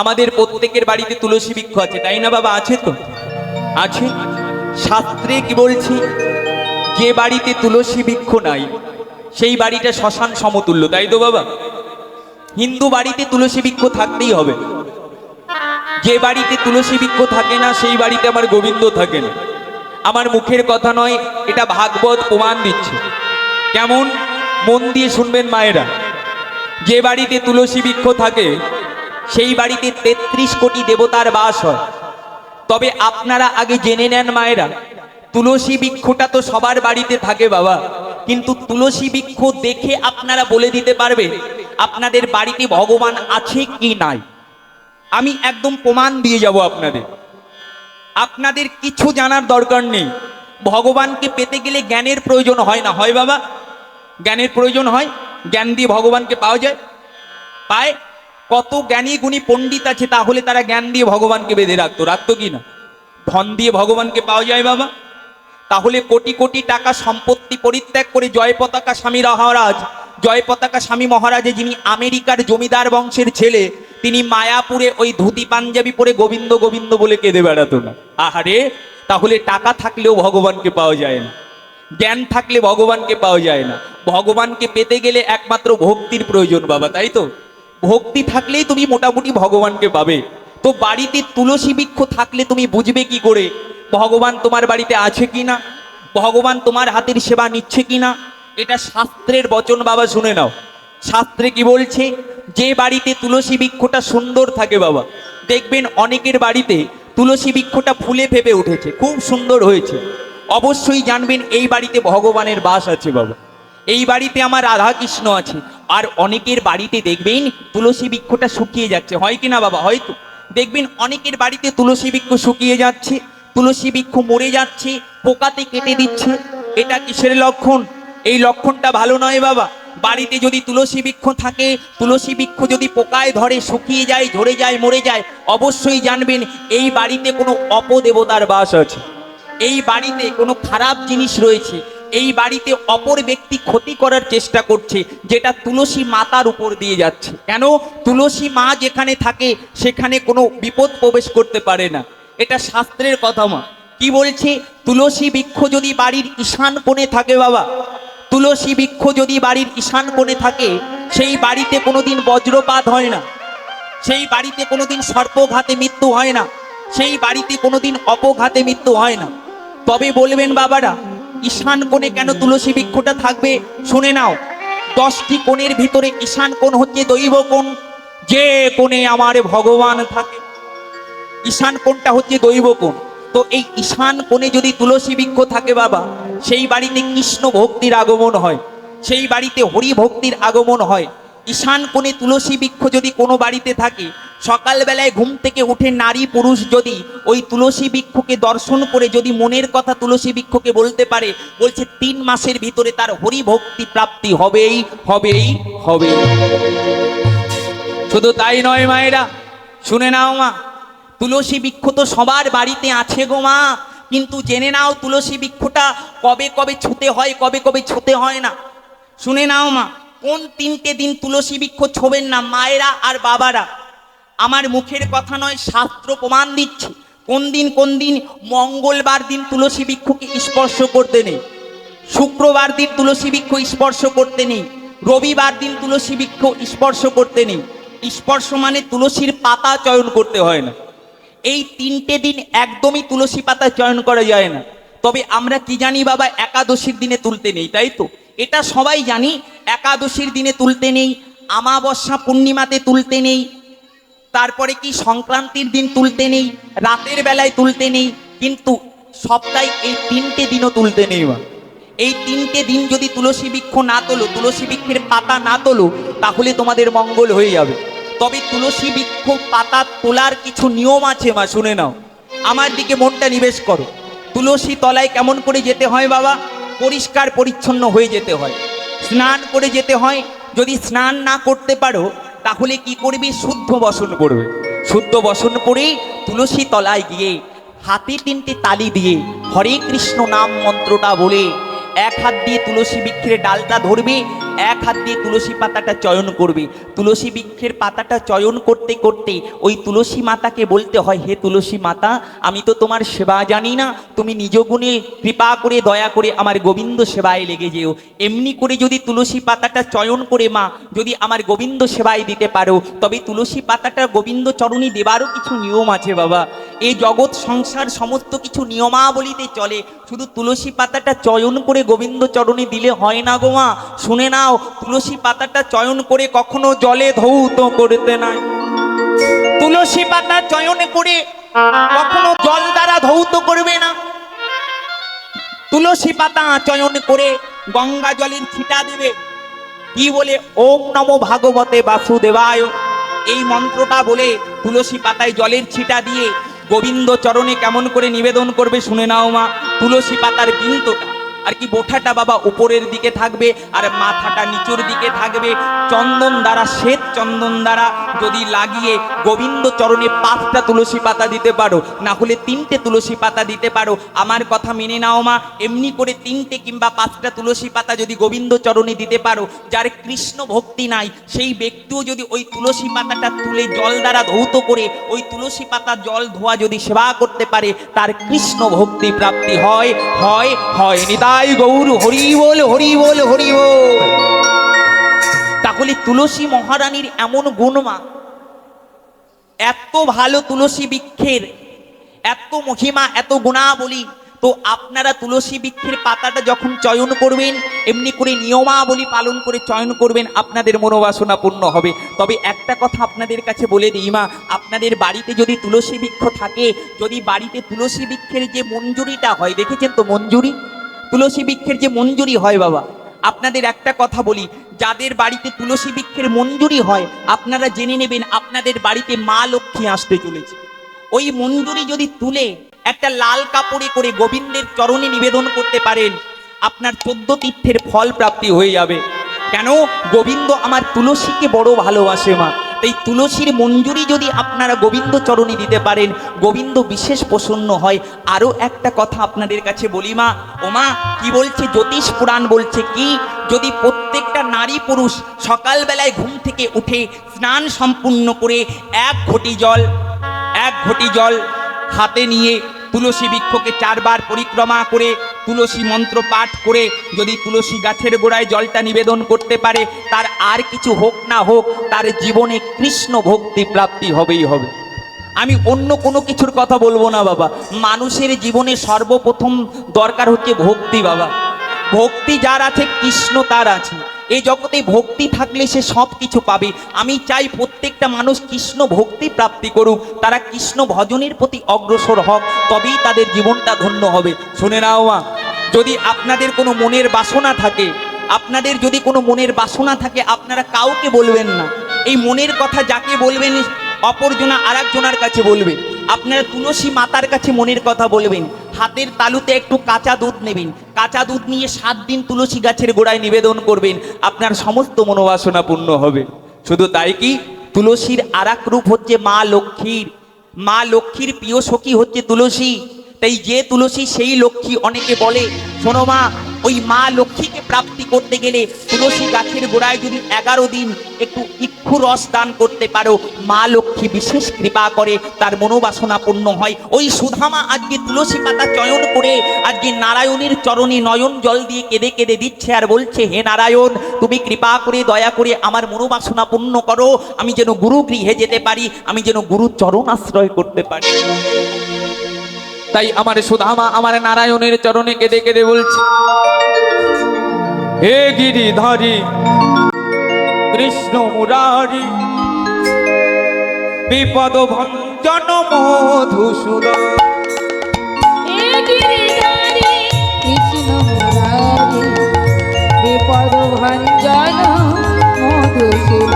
আমাদের প্রত্যেকের বাড়িতে তুলসী বৃক্ষ আছে, তাই না বাবা? আছে তো? আছে? শাস্ত্রে কি বলছি? যে বাড়িতে তুলসী বৃক্ষ নাই, সেই বাড়িটা শ্মশান সমতুল্য, তাই তো বাবা? হিন্দু বাড়িতে তুলসী বৃক্ষ থাকতেই হবে। যে বাড়িতে তুলসী বৃক্ষ থাকে না, সেই বাড়িতে আমার গোবিন্দ থাকে না। আমার মুখের কথা নয়, এটা ভাগবত প্রমাণ দিচ্ছে। কেমন? মন দিয়ে শুনবেন মায়েরা। যে বাড়িতে তুলসী বৃক্ষ থাকে সেই বাড়িতে তেত্রিশ কোটি দেবতার বাস হয়। তবে আপনারা আগে জেনে নেন মায়েরা, তুলসী বৃক্ষটা তো সবার বাড়িতে থাকে বাবা। কিন্তু তুলসী বৃক্ষ দেখে আপনারা বলে দিতে পারবে, আপনাদের বাড়িতে ভগবান আছে কি নাই। আমি একদম প্রমাণ দিয়ে যাব আপনাদের। আপনাদের কিছু জানার দরকার নেই। ভগবানকে পেতে গেলে জ্ঞানের প্রয়োজন হয় না, হয় বাবা? জ্ঞানের প্রয়োজন হয়, জ্ঞান দিয়ে ভগবানকে পাওয়া যায়। পায় কত জ্ঞানী গুণী পণ্ডিত আছে, তাহলে তারা জ্ঞান দিয়ে ভগবানকে বেঁধে রাখতো। রাখতো কি না? ধন দিয়ে ভগবানকে পাওয়া যায় বাবা। তাহলে কোটি কোটি টাকা সম্পত্তি পরিত্যাগ করে জয় পতাকা স্বামী মহারাজ, জয় পতাকা স্বামী মহারাজে যিনি আমেরিকার জমিদার বংশের ছেলে, তিনি মায়াপুরে ওই ধুতি পাঞ্জাবি পরে গোবিন্দ গোবিন্দ বলে কেঁদে বেড়াতো না। আহারে, তাহলে টাকা থাকলেও ভগবানকে পাওয়া যায় না। জ্ঞান থাকলে ভগবানকে পাওয়া যায় না। ভগবানকে পেতে গেলে একমাত্র ভক্তির প্রয়োজন বাবা, তাই তো? ভক্তি থাকলেই তুমি মোটামুটি ভগবানকে পাবে। তো বাড়িতে তুলসী বৃক্ষ থাকলে তুমি বুঝবে কি করে? ভগবান তোমার বাড়িতে আছে কি না ভগবান তোমার হাতের সেবা নিচ্ছে কি না এটা শাস্ত্রের বচন, বাবা, শুনে নাও। শাস্ত্রে কি বলছে? যে বাড়িতে তুলসী বৃক্ষটা সুন্দর থাকে, বাবা, দেখবেন অনেকের বাড়িতে তুলসী বৃক্ষটা ফুলে ফেপে উঠেছে, খুব সুন্দর হয়েছে। অবশ্যই জানবেন এই বাড়িতে ভগবানের বাস আছে, বাবা। এই বাড়িতে আমার রাধাকৃষ্ণ আছে আর অনেকের বাড়িতে দেখবেন তুলসী বৃক্ষটা শুকিয়ে যাচ্ছে। হয় কি না বাবা? হয়তো দেখবেন অনেকের বাড়িতে তুলসী বৃক্ষ শুকিয়ে যাচ্ছে, তুলসী বৃক্ষ মরে যাচ্ছে, পোকাতে কেটে দিচ্ছে। এটা কিসের লক্ষণ? এই লক্ষণটা ভালো নয় বাবা। বাড়িতে যদি তুলসী বৃক্ষ থাকে, তুলসী বৃক্ষ যদি পোকায় ধরে, শুকিয়ে যায়, ঝরে যায়, মরে যায়, অবশ্যই জানবেন এই বাড়িতে কোনো অপদেবতার বাস আছে। এই বাড়িতে কোনো খারাপ জিনিস রয়েছে। এই বাড়িতে অপর ব্যক্তি ক্ষতি করার চেষ্টা করছে, যেটা তুলসী মাতার উপর দিয়ে যাচ্ছে। কেন? তুলসী মা যেখানে থাকে, সেখানে কোনো বিপদ প্রবেশ করতে পারে না। এটা শাস্ত্রের কথা মা। কি বলছে? তুলসী বৃক্ষ যদি বাড়ির ঈশান কোণে থাকে বাবা, তুলসী বৃক্ষ যদি বাড়ির ঈশান কোণে থাকে, সেই বাড়িতে কোনোদিন বজ্রপাত হয় না। সেই বাড়িতে কোনোদিন সর্পঘাতে মৃত্যু হয় না। সেই বাড়িতে কোনোদিন অপঘাতে মৃত্যু হয় না। তবে বলবেন বাবারা ঈশান কোণে কেন তুলসী বৃক্ষটা থাকবে? শুনে নাও। দশটি কোণের ভিতরে ঈশান কোণ হচ্ছে দৈব কোণ। যে কোণে আমার ভগবান থাকে, ঈশান কোণটা হচ্ছে দৈব কোণ। তো এই ঈশান কোণে যদি তুলসী বৃক্ষ থাকে বাবা, সেই বাড়িতে কৃষ্ণ ভক্তির আগমন হয়। সেই বাড়িতে হরি ভক্তির আগমন হয়। ঈশান কোণে তুলসী বৃক্ষ যদি কোনো বাড়িতে থাকে সকালবেলায় ঘুম থেকে উঠে নারী পুরুষ যদি ওই তুলসী বৃক্ষকে দর্শন করে যদি মনের কথা তুলসী বৃক্ষকে বলতে পারে, বলছে তিন মাসের ভিতরে তার হরি ভক্তি প্রাপ্তি হবেই হবেই হবে শুধু তাই নয় মায়েরা, শুনে নাও মা, তুলসী বৃক্ষ তো সবার বাড়িতে আছে গো মা, কিন্তু জেনে নাও তুলসী বৃক্ষটা কবে কবে ছুতে হয়, কবে কবে ছুতে হয় না। শুনে নাও মা, কোন তিনটে দিন তুলসী বৃক্ষ ছোবেন না মায়েরা আর বাবারা? আমার মুখের কথা নয়, শাস্ত্র প্রমাণ দিচ্ছে। কোন দিন কোন দিন মঙ্গলবার দিন তুলসী বৃক্ষকে স্পর্শ করতে নেই। শুক্রবার দিন তুলসী বৃক্ষ স্পর্শ করতে নেই। রবিবার দিন তুলসী বৃক্ষ স্পর্শ করতে নেই। স্পর্শ মানে তুলসীর পাতা চয়ন করতে হয় না। এই তিনটে দিন একদমই তুলসী পাতা চয়ন করা যায় না। তবে আমরা কি জানি বাবা, একাদশীর দিনে তুলতে নেই, তাই তো? এটা সবাই জানি, একাদশীর দিনে তুলতে নেই আমাবস্যা পূর্ণিমাতে তুলতে নেই তারপরে কি সংক্রান্তির দিন তুলতে নেই, রাতের বেলায় তুলতে নেই, কিন্তু সপ্তাহে এই তিনটে দিনও তুলতে নেই মা। এই তিনটে দিন যদি তুলসী বৃক্ষ না তোলো, তুলসী বৃক্ষের পাতা না তোলো, তাহলে তোমাদের মঙ্গল হয়ে যাবে। তবে তুলসী বৃক্ষ পাতা তোলার কিছু নিয়ম আছে মা, শুনে নাও। আমার দিকে মনটা নিবেশ করো। তুলসী তলায় কেমন করে যেতে হয় বাবা? পরিষ্কার পরিচ্ছন্ন হয়ে যেতে হয়। স্নান করে যেতে হয়। যদি স্নান না করতে পারো তাহলে কি করবি? শুদ্ধ বসন করবে। শুদ্ধ বসন করে তুলসী তলায় গিয়ে, হাতে তিনটে তালি দিয়ে হরে কৃষ্ণ নাম মন্ত্রটা বলে, এক হাত দিয়ে তুলসী বৃক্ষের ডালটা ধরবে এক হাত দিয়ে তুলসী পাতাটা চয়ন করবে। তুলসী বৃক্ষের পাতাটা চয়ন করতে করতে ওই তুলসী মাতাকে বলতে হয়, হে তুলসী মাতা, আমি তো তোমার সেবা জানি না। তুমি নিজ গুণে কৃপা করে, দয়া করে আমার গোবিন্দ সেবায় লেগে যেও। এমনি করে যদি তুলসী পাতাটা চয়ন করে মা, যদি আমার গোবিন্দ সেবায় দিতে পারো, তবে তুলসী পাতাটা গোবিন্দ চরণী দেবারও কিছু নিয়ম আছে বাবা। এই জগৎ সংসার সমস্ত কিছু নিয়মাবলিতে চলে। শুধু তুলসী পাতাটা চয়ন করে গোবিন্দ চরণে দিলে হয় না গো মা। শুনে নাও, তুলসী পাতাটা চয়ন করে কখনো জলে ধৌত করতে নাই। তুলসী পাতা চয়ন করে কখনো জল দ্বারা ধৌত করবে না। তুলসী পাতা চয়ন করে গঙ্গা জলের ছিটা দেবে। কি বলে? ওম নমো ভাগবতে বাসুদেবায়। এই মন্ত্রটা বলে তুলসী পাতায় জলের ছিটা দিয়ে গোবিন্দ চরণে কেমন করে নিবেদন করবে শুনে নাও মা। তুলসী পাতার বিন্দুটা আর কি বোঠাটা বাবা উপরের দিকে থাকবে আর মাথাটা নিচুর দিকে থাকবে। চন্দন দ্বারা শ্বেত চন্দন দ্বারা যদি লাগিয়ে গোবিন্দ চরণে পাঁচটা তুলসী পাতা দিতে পারো, না হলে তিনটে তুলসী পাতা দিতে পারো। আমার কথা মেনে নাও মা, এমনি করে তিনটে কিংবা পাঁচটা তুলসী পাতা যদি গোবিন্দ চরণে দিতে পারো, যার কৃষ্ণ ভক্তি নাই, সেই ব্যক্তিও যদি ওই তুলসী পাতাটা তুলে জল দ্বারা ধৌত করে, ওই তুলসী পাতা জল ধোয়া যদি সেবা করতে পারে, তার কৃষ্ণ ভক্তি প্রাপ্তি হয় হয় হয় নিতাই গৌর, হরি বল হরি বল হরি বল। তাহলে তুলসী মহারানীর এমন গুণমা, এত ভালো তুলসী বৃক্ষের, এত মহিমা, এত গুণাবলী, তো আপনারা তুলসী বৃক্ষের পাতাটা যখন চয়ন করবেন, এমনি করে নিয়মাবলী পালন করে চয়ন করবেন, আপনাদের মনোবাসনা পূর্ণ হবে। তবে একটা কথা আপনাদের কাছে বলে দিই মা, আপনাদের বাড়িতে যদি তুলসী বৃক্ষ থাকে, যদি বাড়িতে তুলসী বৃক্ষের যে মঞ্জুরিটা হয়, দেখেছেন তো মঞ্জুরি? তুলসী বৃক্ষের যে মঞ্জুরি হয় বাবা, আপনাদের একটা কথা বলি, যাদের বাড়িতে তুলসী বৃক্ষের মঞ্জুরি হয়, আপনারা জেনে নেবেন আপনাদের বাড়িতে মা লক্ষ্মী আসতে চলেছে। ওই মঞ্জুরি যদি তুলে একটা লাল কাপড়ে করে গোবিন্দের চরণে নিবেদন করতে পারেন, আপনার চোদ্দ তীর্থের ফল প্রাপ্তি হয়ে যাবে। কেন? গোবিন্দ আমার তুলসীকে বড় ভালোবাসে মা। এই তুলসীর মঞ্জুরি যদি আপনারা গোবিন্দ চরণে দিতে পারেন, গোবিন্দ বিশেষ প্রসন্ন হয়। আরও একটা কথা আপনাদের কাছে বলি মা ওমা কি বলছে? জ্যোতিষ পুরাণ বলছে কি? যদি প্রত্যেকটা নারী পুরুষ সকালবেলায় ঘুম থেকে উঠে স্নান সম্পূর্ণ করে এক ঘটি জল, এক ঘটি জল হাতে নিয়ে তুলসী বৃক্ষকে চারবার পরিক্রমা করে, তুলসী মন্ত্র পাঠ করে, যদি তুলসী গাছের গোড়ায় জলটা নিবেদন করতে পারে, তার আর কিছু হোক না হোক, তার জীবনে কৃষ্ণ ভক্তি প্রাপ্তি হবেই হবে। আমি অন্য কোনো কিছুর কথা বলব না, বাবা। মানুষের জীবনে সর্বপ্রথম দরকার হচ্ছে ভক্তি, বাবা। ভক্তি যার আছে, কৃষ্ণ তার আছে। এই জগতে ভক্তি থাকলে সে সব কিছু পাবে। আমি চাই প্রত্যেকটা মানুষ কৃষ্ণ ভক্তি প্রাপ্তি করুক। তারা কৃষ্ণ ভজনের প্রতি অগ্রসর হোক, তবেই তাদের জীবনটা ধন্য হবে। শুনে নাও মা, যদি আপনাদের কোনো মনের বাসনা থাকে, আপনাদের যদি কোনো মনের বাসনা থাকে, আপনারা কাউকে বলবেন না। এই মনের কথা যাকে বলবেন, অপরজনা আর একজনার কাছে বলবে। আপনারা তুলসী মাতার কাছে মনের কথা বলবেন। হাতের তালুতে একটু কাঁচা দুধ নেবেন। কাঁচা দুধ নিয়ে সাত দিন তুলসী গাছের গোড়ায় নিবেদন করবেন। আপনার সমস্ত মনোবাসনা পূর্ণ হবে। শুধু তাই কি? তুলসীর আর রূপ হচ্ছে মা লক্ষ্মীর। মা লক্ষ্মীর প্রিয় সখী হচ্ছে তুলসী। তাই যে তুলসী সেই লক্ষ্মী অনেকে বলে, শোনো মা ওই মা লক্ষ্মীকে প্রাপ্তি করতে গেলে তুলসী গাছের গোড়ায় যদি এগারো দিন একটু ইক্ষু রস দান করতে পারো, মা লক্ষ্মী বিশেষ কৃপা করে, তার মনোবাসনা পূর্ণ হয়। ওই সুধামা আজকে তুলসী পাতা চয়ন করে, আজকে নারায়ণের চরণে নয়ন জল দিয়ে কেঁদে কেঁদে দিচ্ছে আর বলছে, হে নারায়ণ, তুমি কৃপা করে, দয়া করে আমার মনোবাসনা পূর্ণ করো। আমি যেন গুরু গৃহে যেতে পারি, আমি যেন গুরু চরণ আশ্রয় করতে পারি। তাই আমার সুধামা আমার নারায়ণের চরণে কেঁদে কেঁদে বলছে হে গিরিধারী কৃষ্ণ মুরারি বিপদ ভঞ্জন মধুসূর বিপদ ভঞ্জন মধুসুর